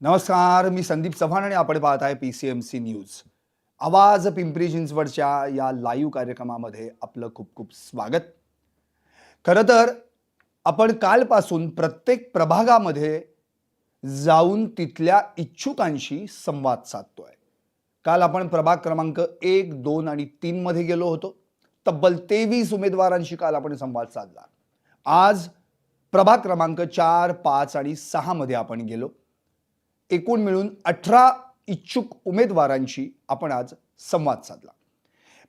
नमस्कार मी संदीप चव्हाण आणि आपण पाहत आहे P C M C news आवाज पिंपरी चिंचवडच्या या लाईव्ह कार्यक्रमामध्ये आपलं खूप खूप स्वागत. खरं तर आपण कालपासून प्रत्येक प्रभागामध्ये जाऊन तिथल्या इच्छुकांशी संवाद साधतोय. काल आपण प्रभाग क्रमांक एक दोन आणि तीनमध्ये गेलो होतो. तब्बल तेवीस उमेदवारांशी काल आपण संवाद साधला. आज प्रभाग क्रमांक चार पाच आणि सहा मध्ये आपण गेलो. एकूण मिळून अठरा इच्छुक उमेदवारांशी आपण आज संवाद साधला.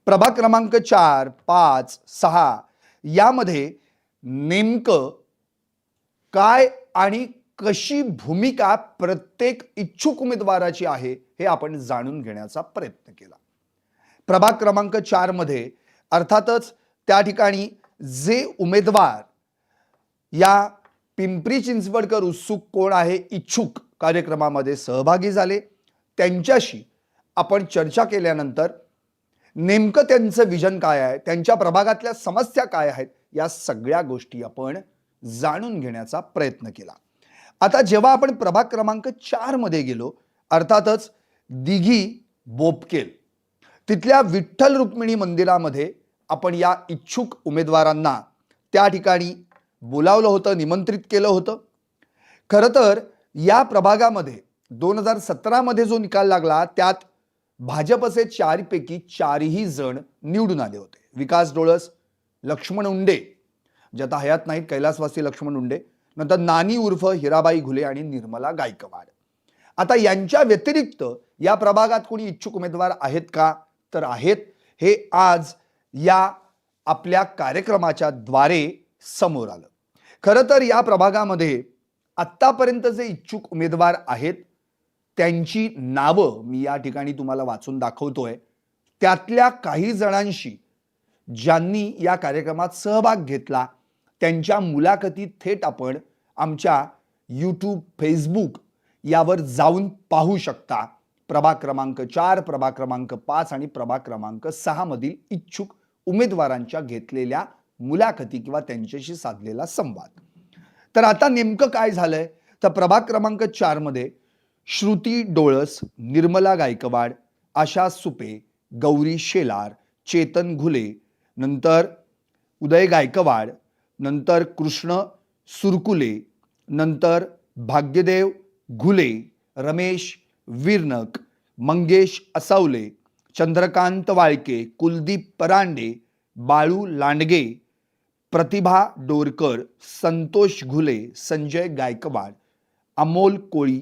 प्रभाग क्रमांक चार पाच सहा यामध्ये नेमकं काय आणि कशी भूमिका प्रत्येक इच्छुक उमेदवाराची आहे हे आपण जाणून घेण्याचा प्रयत्न केला. प्रभाग क्रमांक चारमध्ये अर्थातच त्या ठिकाणी जे उमेदवार या पिंपरी चिंचवडकर उत्सुक कोण आहे? इच्छुक कार्यक्रमामध्ये सहभागी झाले. त्यांच्याशी आपण चर्चा केल्यानंतर नेमकं त्यांचं विजन काय आहे? त्यांच्या प्रभागातल्या समस्या काय आहेत? या सगळ्या गोष्टी आपण जाणून घेण्याचा प्रयत्न केला. आता जेव्हा आपण प्रभाग क्रमांक चारमध्ये गेलो अर्थातच दिघी बोपकेल तिथल्या विठ्ठल रुक्मिणी मंदिरामध्ये आपण या इच्छुक उमेदवारांना त्या ठिकाणी बोलावलं होतं निमंत्रित केलं होतं. खरं तर या प्रभागामध्ये दोन हजार सतरामध्ये जो निकाल लागला त्यात भाजपचे चारपैकी चारही जण निवडून आले होते. विकास डोळस लक्ष्मण उंडे जे आता हयात नाहीत कैलासवासी लक्ष्मण उंडे नंतर नानी उर्फ हिराबाई घुले आणि निर्मला गायकवाड. आता यांच्या व्यतिरिक्त या प्रभागात कोणी इच्छुक उमेदवार आहेत का? तर आहेत. हे आज या आपल्या कार्यक्रमाच्या द्वारे समोर आलं. खरं तर या प्रभागामध्ये आत्तापर्यंत जे इच्छुक उमेदवार आहेत त्यांची नावं मी या ठिकाणी तुम्हाला वाचून दाखवतोय. त्यातल्या काही जणांशी ज्यांनी या कार्यक्रमात सहभाग घेतला त्यांच्या मुलाखती थेट आपण आमच्या यूट्यूब फेसबुक यावर जाऊन पाहू शकता. प्रभाग क्रमांक चार प्रभाग क्रमांक पाच आणि प्रभाग क्रमांक सहामधील इच्छुक उमेदवारांच्या घेतलेल्या मुलाखती किंवा त्यांच्याशी साधलेला संवाद. तर आता नेमकं काय झालंय? तर प्रभाग क्रमांक चारमध्ये श्रुती डोळस निर्मला गायकवाड आशा सुपे गौरी शेलार चेतन घुले नंतर उदय गायकवाड नंतर कृष्ण सुरकुले नंतर भाग्यदेव घुले रमेश विरनक मंगेश असावले चंद्रकांत वाळके कुलदीप परांडे बाळू लांडगे प्रतिभा डोरकर संतोष घुले संजय गायकवाड अमोल कोळी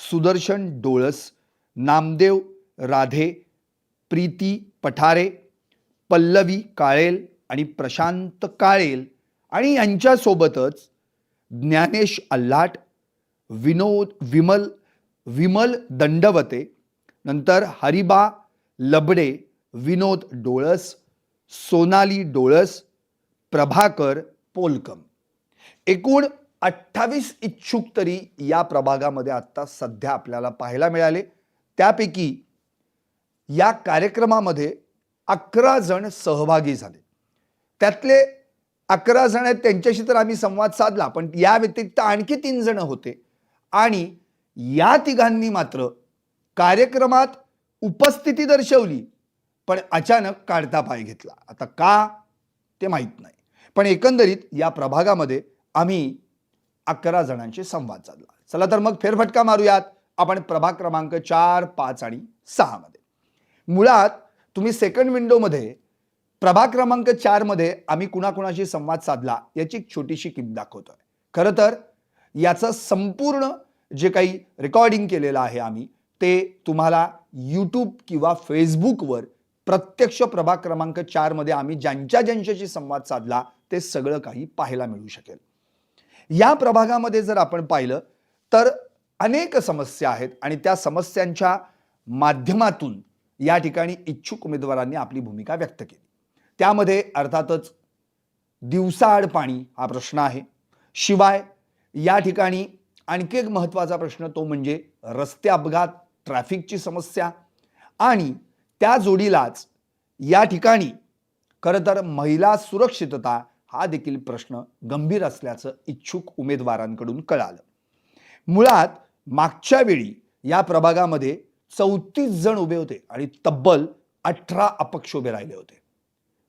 सुदर्शन डोळस नामदेव राधे प्रीती पठारे पल्लवी काळेल आणि प्रशांत काळेल आणि यांच्यासोबतच ज्ञानेश अल्हाट विनोद विमल विमल दंडवते नंतर हरिबा लबडे विनोद डोळस सोनाली डोळस प्रभाकर पोलकम. एकूण अठ्ठावीस इच्छुक तरी या प्रभागामध्ये आत्ता सध्या आपल्याला पाहायला मिळाले. त्यापैकी या कार्यक्रमामध्ये अकरा जण सहभागी झाले. त्यातले अकरा जण आहेत त्यांच्याशी तर आम्ही संवाद साधला पण या व्यतिरिक्त आणखी तीन जण होते. आणि या तिघांनी मात्र कार्यक्रमात उपस्थिती दर्शवली पण अचानक काढता पाय घेतला. आता का? ते माहीत नाही. पण एकंदरीत या प्रभागामध्ये आम्ही अकरा जणांशी संवाद साधला. चला तर मग फेरफटका मारूयात. आपण प्रभाग क्रमांक चार पाच आणि सहा मध्ये. मुळात तुम्ही सेकंड विंडोमध्ये प्रभाग क्रमांक चारमध्ये आम्ही कुणाकुणाशी संवाद साधला याची एक छोटीशी क्लिप दाखवतोय. खरं तर याचं संपूर्ण जे काही रेकॉर्डिंग केलेलं आहे आम्ही ते तुम्हाला यूट्यूब किंवा फेसबुकवर प्रत्यक्ष प्रभाग क्रमांक चारमध्ये आम्ही ज्यांच्या ज्यांच्याशी संवाद साधला ते सगळं काही पाहायला मिळू शकेल. या प्रभागामध्ये जर आपण पाहिलं तर अनेक समस्या आहेत आणि त्या समस्यांच्या माध्यमातून या ठिकाणी इच्छुक उमेदवारांनी आपली भूमिका व्यक्त केली. त्यामध्ये अर्थातच दिवसाआड पाणी हा प्रश्न आहे. शिवाय या ठिकाणी आणखी एक महत्त्वाचा प्रश्न तो म्हणजे रस्ते अपघात ट्रॅफिकची समस्या आणि त्या जोडीलाच या ठिकाणी खरं तर महिला सुरक्षितता हा देखील प्रश्न गंभीर असल्याचं इच्छुक उमेदवारांकडून कळालं. मुळात मागच्या वेळी या प्रभागामध्ये चौतीस जण उभे होते आणि तब्बल अठरा अपक्ष उभे राहिले होते.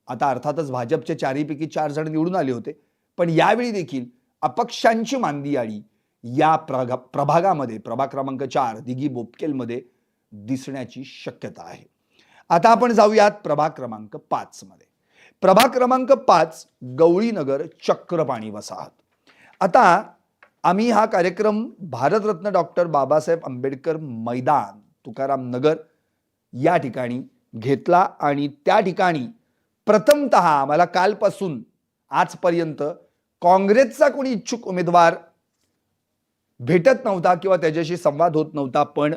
आता अर्थातच भाजपचे चारीपैकी चार जण निवडून आले होते पण यावेळी देखील अपक्षांची मांदी मांदियाळी या प्रगा प्रभागामध्ये प्रभाग क्रमांक चार दिघी बोपकेलमध्ये दिसण्याची शक्यता आहे. आता आपण जाऊयात प्रभाग क्रमांक पाच मध्ये प्रभाग क्रमांक पाच गवळीनगर चक्रपाणी वसाहत. आता आम्ही हा कार्यक्रम भारतरत्न डॉक्टर बाबासाहेब आंबेडकर मैदान तुकाराम नगर या ठिकाणी घेतला आणि त्या ठिकाणी प्रथमत मला कालपासून आजपर्यंत काँग्रेसचा कोणी इच्छुक उमेदवार भेटत नव्हता किंवा त्याच्याशी संवाद होत नव्हता पण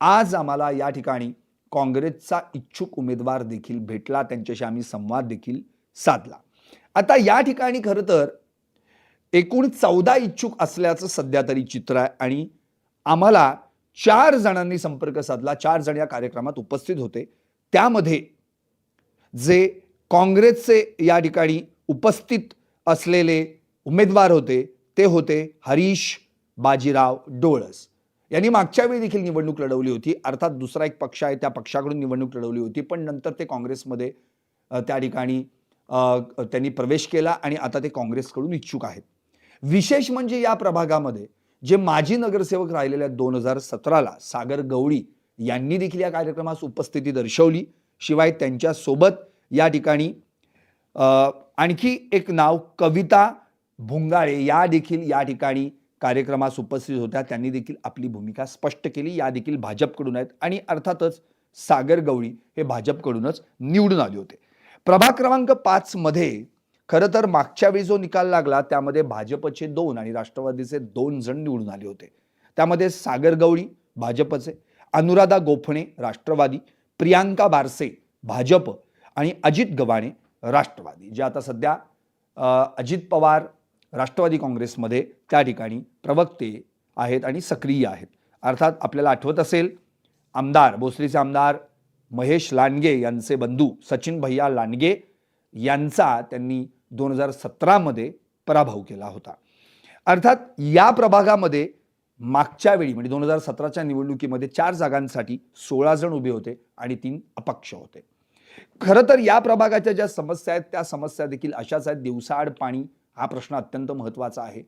आज आम्हाला या ठिकाणी काँग्रेसचा इच्छुक उमेदवार देखील भेटला त्यांच्याशी आम्ही संवाद देखील साधला. आता या ठिकाणी खरं तर एकूण चौदा इच्छुक असल्याचं सध्या तरी चित्र आहे आणि आम्हाला चार जणांनी संपर्क साधला चार जण या कार्यक्रमात उपस्थित होते. त्यामध्ये जे काँग्रेसचे या ठिकाणी उपस्थित असलेले उमेदवार होते ते होते हरीश बाजीराव डोळस. यांनी मागच्या वेळी देखील निवडणूक लढवली होती. अर्थात दुसरा एक पक्ष आहे त्या पक्षाकडून निवडणूक लढवली होती. पण नंतर ते काँग्रेसमध्ये त्या ठिकाणी त्यांनी प्रवेश केला आणि आता ते काँग्रेसकडून इच्छुक आहेत. विशेष म्हणजे या प्रभागामध्ये जे माजी नगरसेवक राहिलेले आहेत दोन हजार सतराला सागर गवळी यांनी देखील या कार्यक्रमास उपस्थिती दर्शवली. शिवाय त्यांच्यासोबत या ठिकाणी आणखी एक नाव कविता भुंगाळे या देखील या ठिकाणी कार्यक्रमास उपस्थित होत्या. त्यांनी देखील आपली भूमिका स्पष्ट केली. या देखील भाजपकडून आहेत. आणि अर्थातच सागर गवळी हे भाजपकडूनच निवडून आले होते. प्रभाग क्रमांक पाचमध्ये खरं तर मागच्या वेळी जो निकाल लागला त्यामध्ये भाजपचे दोन आणि राष्ट्रवादीचे दोन जण निवडून आले होते. त्यामध्ये सागर गवळी भाजपचे अनुराधा गोफणे राष्ट्रवादी प्रियांका बारसे भाजप आणि अजित गव्हाणे राष्ट्रवादी. जे आता सध्या अजित पवार राष्ट्रवादी काँग्रेसमध्ये त्या ठिकाणी प्रवक्ते आहेत आणि सक्रिय आहेत. अर्थात आपल्याला आठवत असेल आमदार भोसरीचे आमदार महेश लांडगे यांचे बंधू सचिन भैया लांडगे यांचा त्यांनी दोन हजार सतरामध्ये पराभव केला होता. अर्थात या प्रभागामध्ये मागच्या वेळी म्हणजे दोन हजार सतराच्या निवडणुकीमध्ये चार जागांसाठी सोळा जण उभे होते आणि तीन अपक्ष होते. खरं तर या प्रभागाच्या ज्या समस्या आहेत त्या समस्या देखील अशाच आहेत. दिवसाआड पाणी हा प्रश्न अत्यंत महत्त्वाचा आहे.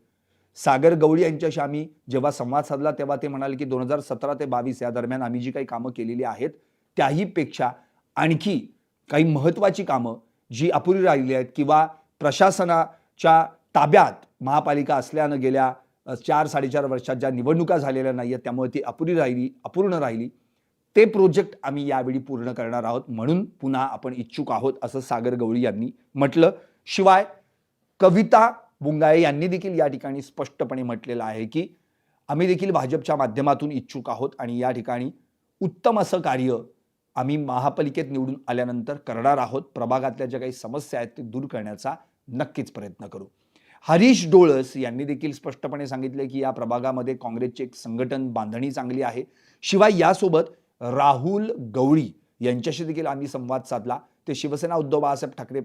सागर गवळी यांच्याशी आम्ही जेव्हा संवाद साधला तेव्हा ते म्हणाले की दोन हजार सतरा ते बावीस या दरम्यान आम्ही जी काही कामं केलेली आहेत त्याहीपेक्षा आणखी काही महत्त्वाची कामं जी अपुरी राहिली आहेत किंवा प्रशासनाच्या ताब्यात महापालिका असल्यानं गेल्या चार साडेचार वर्षात ज्या निवडणुका झालेल्या नाही आहेत त्यामुळे ती अपुरी राहिली अपूर्ण राहिली. ते प्रोजेक्ट आम्ही यावेळी पूर्ण करणार आहोत म्हणून पुन्हा आपण इच्छुक आहोत असं सागर गवळी यांनी म्हटलं. शिवाय कविता बुंगाळे यांनी देखील या ठिकाणी स्पष्टपणे म्हटलेलं आहे की आम्ही देखील भाजपच्या माध्यमातून इच्छुक आहोत आणि या ठिकाणी उत्तम असं कार्य आम्ही महापालिकेत निवडून आल्यानंतर करणार आहोत. प्रभागातल्या ज्या काही समस्या आहेत ते दूर करण्याचा नक्कीच प्रयत्न करू. हरीश डोळस यांनी देखील स्पष्टपणे सांगितले की या प्रभागामध्ये काँग्रेसची एक संघटन बांधणी चांगली आहे. शिवाय यासोबत राहुल गवळी यांच्याशी देखील आम्ही संवाद साधला. ते शिवसेना उद्धव बाळासाहेब ठाकरे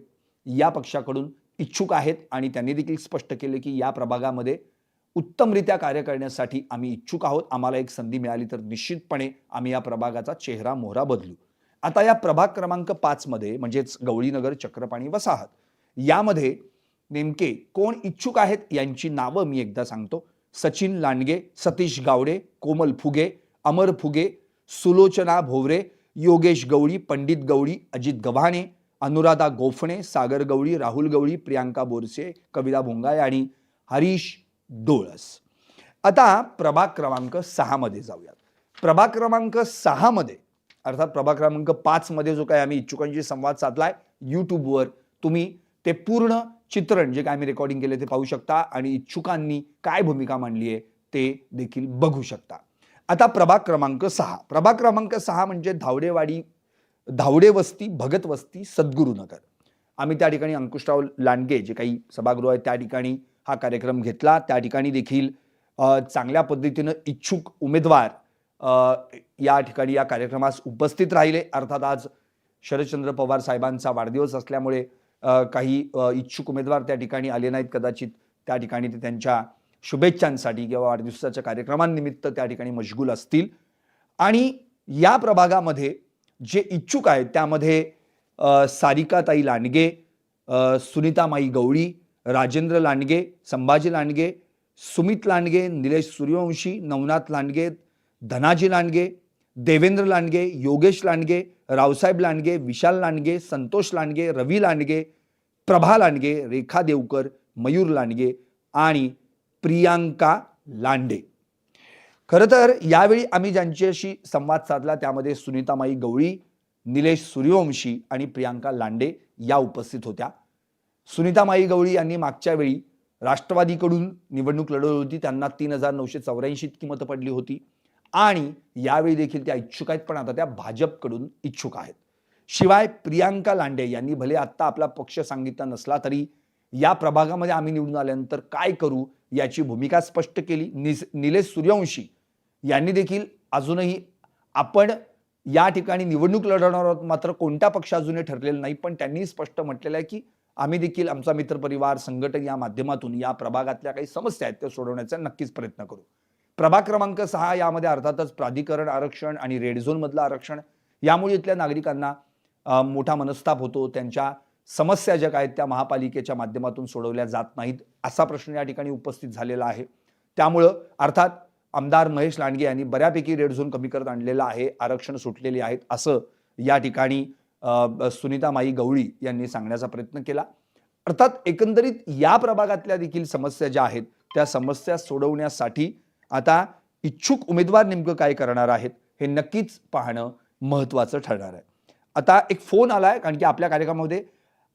या पक्षाकडून इच्छुक आहेत आणि त्यांनी देखील स्पष्ट केले की या प्रभागामध्ये उत्तमरित्या कार्य करण्यासाठी आम्ही इच्छुक आहोत. आम्हाला एक संधी मिळाली तर निश्चितपणे आम्ही या प्रभागाचा चेहरा मोहरा बदलू. आता या प्रभाग क्रमांक पाचमध्ये म्हणजेच गवळीनगर चक्रपाणी वसाहत यामध्ये नेमके कोण इच्छुक आहेत यांची नावं मी एकदा सांगतो. सचिन लांडगे सतीश गावडे कोमल फुगे अमर फुगे सुलोचना भोवरे योगेश गवळी पंडित गवळी अजित गव्हाणे अनुराधा गोफणे सागर गवळी राहुल गवळी प्रियांका बोरसे कविता भोंगाय आणि हरीश डोळस. आता प्रभाग क्रमांक सहामध्ये जाऊयात. प्रभाग क्रमांक सहामध्ये अर्थात प्रभाग क्रमांक पाचमध्ये जो काय आम्ही इच्छुकांशी संवाद साधलाय यूट्यूबवर तुम्ही ते पूर्ण चित्रण जे काय आम्ही रेकॉर्डिंग केले ते पाहू शकता आणि इच्छुकांनी काय भूमिका मांडली आहे ते देखील बघू शकता. आता प्रभाग क्रमांक सहा. प्रभाग क्रमांक सहा म्हणजे धावडेवाडी धावडे वस्ती भगत वस्ती सद्गुरुनगर. आम्ही त्या ठिकाणी अंकुशराव लांडगे जे काही सभागृह आहे त्या ठिकाणी हा कार्यक्रम घेतला. त्या ठिकाणी देखील चांगल्या पद्धतीनं इच्छुक उमेदवार या ठिकाणी या कार्यक्रमास उपस्थित राहिले. अर्थात आज शरदचंद्र पवार साहेबांचा वाढदिवस असल्यामुळे काही इच्छुक उमेदवार त्या ठिकाणी आले नाहीत. कदाचित त्या ठिकाणी ते त्यांच्या शुभेच्छांसाठी किंवा वाढदिवसाच्या कार्यक्रमांनिमित्त त्या ठिकाणी मशगूल असतील. आणि या प्रभागामध्ये जे इच्छुक आहेत त्यामध्ये सारिकाताई लांडगे सुनीतामाई गवळी राजेंद्र लांडगे संभाजी लांडगे सुमित लांडगे निलेश सूर्यवंशी नवनाथ लांडगे धनाजी लांडगे देवेंद्र लांडगे योगेश लांडगे रावसाहेब लांडगे विशाल लांडगे संतोष लांडगे रवी लांडगे प्रभा लांडगे रेखा देवकर मयूर लांडगे आणि प्रियांका लांडे. खरं तर यावेळी आम्ही ज्यांच्याशी संवाद साधला त्यामध्ये सुनीतामाई गवळी निलेश सूर्यवंशी आणि प्रियांका लांडे या उपस्थित होत्या. सुनीतामाई गवळी यांनी मागच्या वेळी राष्ट्रवादीकडून निवडणूक लढवली होती. त्यांना तीन हजार नऊशे चौऱ्याऐंशी इतकी मतं पडली होती. आणि यावेळी देखील त्या इच्छुक आहेत पण आता त्या भाजपकडून इच्छुक आहेत. शिवाय प्रियांका लांडे यांनी भले आत्ता आपला पक्ष सांगितला नसला तरी या प्रभागामध्ये आम्ही निवडून आल्यानंतर काय करू याची भूमिका स्पष्ट केली. निस निलेश सूर्यवंशी यांनी देखील अजूनही आपण या ठिकाणी निवडणूक लढवणार आहोत. मात्र कोणता पक्ष अजूनही ठरलेला नाही. पण त्यांनी स्पष्ट म्हटलेलं आहे की आम्ही देखील आमचा मित्रपरिवार संघटन या माध्यमातून या प्रभागातल्या काही समस्या आहेत त्या सोडवण्याचा नक्कीच प्रयत्न करू. प्रभाग क्रमांक सहा यामध्ये अर्थातच प्राधिकरण आरक्षण आणि रेड झोनमधलं आरक्षण. यामुळे इथल्या नागरिकांना मोठा मनस्ताप होतो. त्यांच्या समस्या ज्या आहेत त्या महापालिकेच्या माध्यमातून सोडवल्या जात नाहीत असा प्रश्न या ठिकाणी उपस्थित झालेला आहे. त्यामुळं अर्थात आमदार महेश लांडगे यांनी बऱ्यापैकी रेड झोन कमी करत आणलेला आहे आरक्षण सुटलेली आहेत असं या ठिकाणी सुनीता माई गवळी यांनी सांगण्याचा प्रयत्न केला. अर्थात एकंदरीत या प्रभागातल्या देखील समस्या ज्या आहेत त्या समस्या सोडवण्यासाठी आता इच्छुक उमेदवार नेमकं काय करणार आहेत हे नक्कीच पाहणं महत्त्वाचं ठरणार आहे. आता एक फोन आलाय कारण की आपल्या कार्यक्रमामध्ये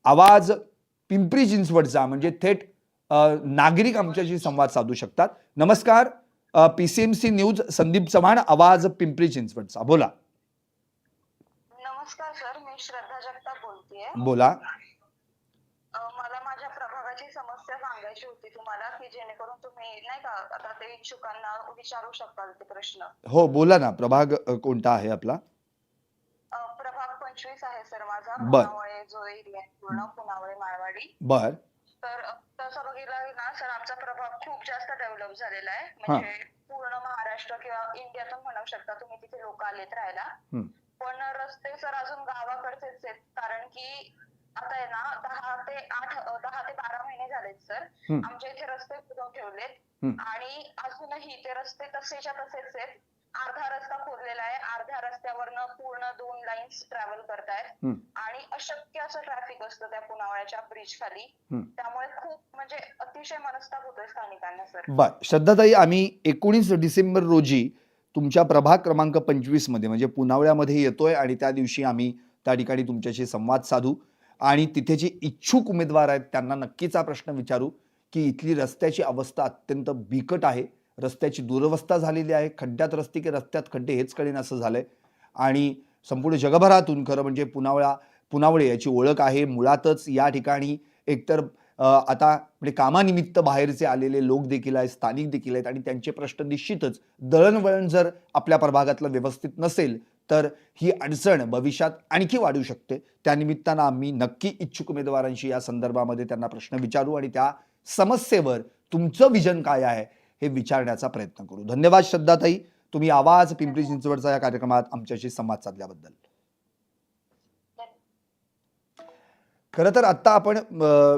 आवाज पिंपरी चिंचवडचा म्हणजे थेट नागरिक आमच्याशी संवाद साधू शकतात. नमस्कार. P C M C news Sandeep Chavan आवाज पिंपरी चिंचवडचा. बोला. नमस्कार सर. मी श्रद्धा जगताप बोलतेय. बोला. मला माझ्या प्रभागाची समस्या सांगायची होती तुम्हाला की जेणेकरून तुम्ही नाही का आता ते इच्छुकांना विचारू शकाल ते प्रश्न. हो बोला ना. प्रभाग कोणता आहे आपला? प्रभाग पंचवीस आहे सर माझा. बर. पुनावळे जो एरिया पूर्ण पुनावळे माळवाडी. बर. तर तसं बघितलं ना सर आमचा प्रभाग खूप जास्त डेव्हलप झालेला आहे. म्हणजे पूर्ण महाराष्ट्र किंवा इंडियातून म्हणू शकता तुम्ही तिथे लोक आलेत राहायला. पण रस्ते सर अजून गावाकडचेच आहेत. कारण की आता आहे ना दहा ते आठ दहा ते बारा महिने झालेत सर. आमच्या इथे रस्ते बुजवून ठेवलेत. आणि अजूनही ते रस्ते तसेच्या तसेच आहेत. अर्धा रस्ता खोदलेला आहे. अर्ध्या रस्त्यावरनं पूर्ण दोन लाईन्स ट्रॅव्हल करतायत. हम्म. आणि अशक्य असं ट्रॅफिक असतं त्या पुनावळ्याच्या ब्रिज खाली. हम्म. त्यामुळे खूप म्हणजे अतिशय मनस्ताप होतोय स्थानिकांना सर बर. श्रद्धाताई आम्ही एकोणीस डिसेंबर रोजी तुमच्या प्रभाग क्रमांक पंचवीसमध्ये म्हणजे पुनावळ्यामध्ये येतोय आणि त्या दिवशी आम्ही त्या ठिकाणी तुमच्याशी संवाद साधू. आणि तिथे जे इच्छुक उमेदवार आहेत त्यांना नक्कीच हा प्रश्न विचारू की इथली रस्त्याची अवस्था अत्यंत बिकट आहे. रस्त्याची दुरवस्था झालेली आहे. खड्ड्यात रस्ते की रस्त्यात खड्डे हेच कळेन असं झालं आहे आणि संपूर्ण जगभरातून खरं म्हणजे पुनावळा पुनावळे याची ओळख आहे. मुळातच या ठिकाणी एकतर आता म्हणजे कामानिमित्त बाहेरचे आलेले लोक देखील आहेत स्थानिक देखील आहेत आणि त्यांचे प्रश्न निश्चितच दळणवळण जर आपल्या प्रभागातलं व्यवस्थित नसेल तर ही अडचण भविष्यात आणखी वाढू शकते. त्यानिमित्तानं आम्ही नक्की इच्छुक उमेदवारांशी या संदर्भामध्ये त्यांना प्रश्न विचारू आणि त्या समस्येवर तुमचं विजन काय आहे हे विचारण्याचा प्रयत्न करू. धन्यवाद श्रद्धाताई. तुम्ही आवाज पिंपरी चिंचवडचा या कार्यक्रमात आमच्याशी संवाद साधल्याबद्दल. खरं तर आत्ता आपण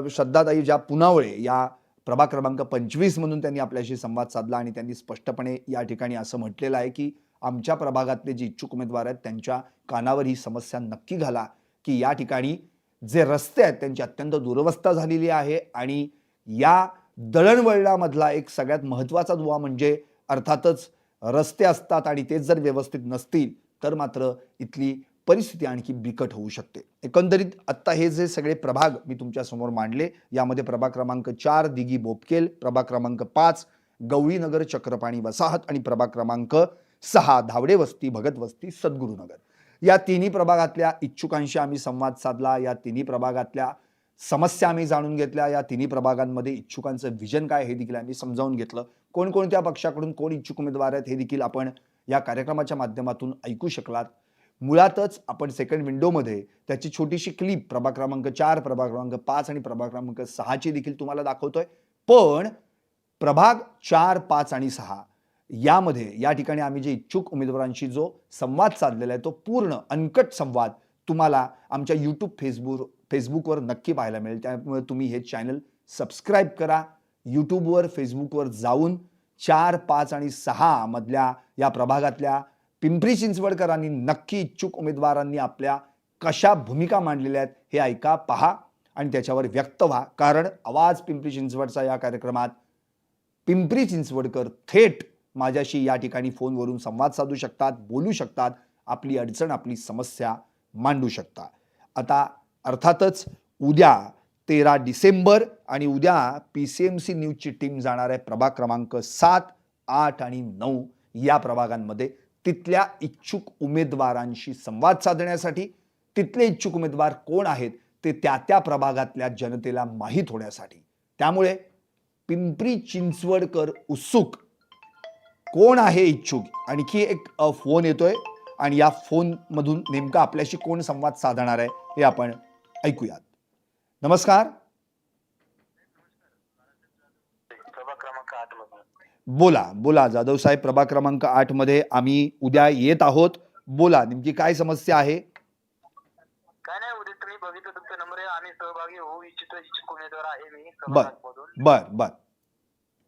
श्रद्धाताई ज्या पुनावळे या प्रभाग क्रमांक पंचवीस म्हणून त्यांनी आपल्याशी संवाद साधला आणि त्यांनी स्पष्टपणे या ठिकाणी असं म्हटलेलं आहे की आमच्या प्रभागातले जे इच्छुक उमेदवार आहेत त्यांच्या कानावर ही समस्या नक्की घाला की या ठिकाणी जे रस्ते आहेत त्यांची अत्यंत दुरवस्था झालेली आहे आणि या दळणवळणामधला एक सगळ्यात महत्त्वाचा दुवा म्हणजे अर्थातच रस्ते असतात आणि तेच जर व्यवस्थित नसतील तर मात्र इथली परिस्थिती आणखी बिकट होऊ शकते. एकंदरीत आत्ता हे जे सगळे प्रभाग मी तुमच्यासमोर मांडले यामध्ये प्रभाग क्रमांक चार दिघी बोपकेल प्रभाग क्रमांक पाच गवळीनगर चक्रपाणी वसाहत आणि प्रभाग क्रमांक सहा धावडे वस्ती भगत वस्ती सद्गुरुनगर. या तिन्ही प्रभागातल्या इच्छुकांशी आम्ही संवाद साधला या तिन्ही प्रभागातल्या समस्या आम्ही जाणून घेतल्या. या तिन्ही प्रभागांमध्ये इच्छुकांचं विजन काय हे देखील आम्ही समजावून घेतलं. कोणकोणत्या पक्षाकडून कोण इच्छुक उमेदवार आहेत हे देखील आपण या कार्यक्रमाच्या माध्यमातून ऐकू शकलात. मुळातच आपण सेकंड विंडोमध्ये त्याची छोटीशी क्लिप प्रभाग क्रमांक चार प्रभाग क्रमांक पाच आणि प्रभाग क्रमांक सहाची देखील तुम्हाला दाखवतोय. पण प्रभाग चार पाच आणि सहा यामध्ये या ठिकाणी आम्ही जे इच्छुक उमेदवारांशी जो संवाद साधलेला आहे तो पूर्ण अनकट संवाद तुम्हाला आमच्या यूट्यूब फेसबुक फेसबुकवर नक्की पाहायला मिळेल. त्यामुळे तुम्ही हे चॅनल सबस्क्राईब करा. यूट्यूबवर फेसबुकवर जाऊन चार पाच आणि सहा मधल्या या प्रभागातल्या पिंपरी चिंचवडकरांनी नक्की इच्छुक उमेदवारांनी आपल्या कशा भूमिका मांडलेल्या आहेत हे ऐका पहा आणि त्याच्यावर व्यक्त व्हा. कारण आवाज पिंपरी चिंचवडचा या कार्यक्रमात पिंपरी चिंचवडकर थेट माझ्याशी या ठिकाणी फोनवरून संवाद साधू शकतात बोलू शकतात. आपली अडचण आपली समस्या मांडू शकता आता अर्थातच उद्या तेरा डिसेंबर आणि उद्या पी सी एम सी न्यूजची टीम जाणार आहे प्रभाग क्रमांक सात आठ आणि नऊ या प्रभागांमध्ये. तिथल्या इच्छुक उमेदवारांशी संवाद साधण्यासाठी तिथले इच्छुक उमेदवार कोण आहेत ते त्या त्या प्रभागातल्या जनतेला माहीत होण्यासाठी. त्यामुळे पिंपरी चिंचवडकर उत्सुक. कोण आहे इच्छुक? आणखी एक फोन येतोय आणि या फोनमधून नेमका आपल्याशी कोण संवाद साधणार आहे हे आपण ऐकूयात. नमस्कार. बोला बोला जाधव साहेब प्रभाग क्रमांक आठमध्ये आम्ही उद्या येत आहोत. बोला नेमकी काय समस्या आहे? काय नाही उद्या तुम्ही बघितलं तुमचा नंबर आहे आम्ही सहभागी होऊ इच्छितो इच्छुक उमेदवार आहे मी बर. बर बर.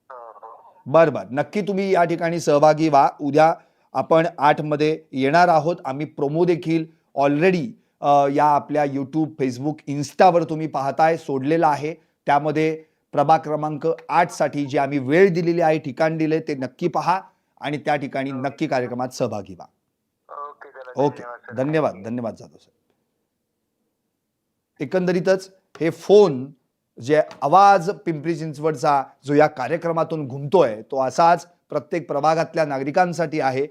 हो, हो. बर बर. नक्की तुम्ही या ठिकाणी सहभागी व्हा. उद्या आपण आठमध्ये येणार आहोत. आम्ही प्रोमो देखील ऑलरेडी या आपल्या यूट्यूब फेसबुक इन्स्टावर तुम्ही पाहताय सोडलेला आहे. त्यामध्ये प्रभाग क्रमांक आठसाठी जी आम्ही वेळ दिलेली आहे ठिकाण दिले ते नक्की पहा आणि त्या ठिकाणी नक्की कार्यक्रमात सहभागी व्हा. ओके धन्यवाद सर. धन्यवाद धन्यवाद जाधव साहेब एकंदरीतच हे फोन जे आवाज पिंपरी चिंचवडचा जो या कार्यक्रमातून घुमतोय तो असाच प्रत्येक प्रभागातल्या नागरिकांसाठी आहे.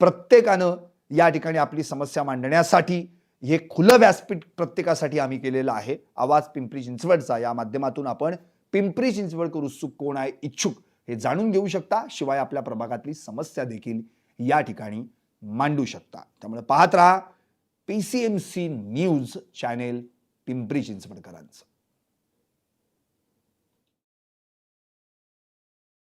प्रत्येकानं या ठिकाणी आपली समस्या मांडण्यासाठी हे खुलं व्यासपीठ प्रत्येकासाठी आम्ही केलेलं आहे. आवाज पिंपरी चिंचवडचा. या माध्यमातून आपण पिंपरी चिंचवडकर उत्सुक कोण आहे इच्छुक हे जाणून घेऊ शकता. शिवाय आपल्या प्रभागातली समस्या देखील या ठिकाणी मांडू शकता. त्यामुळे पाहत राहा P C M C news channel Pimpri चिंचवडकरांचं.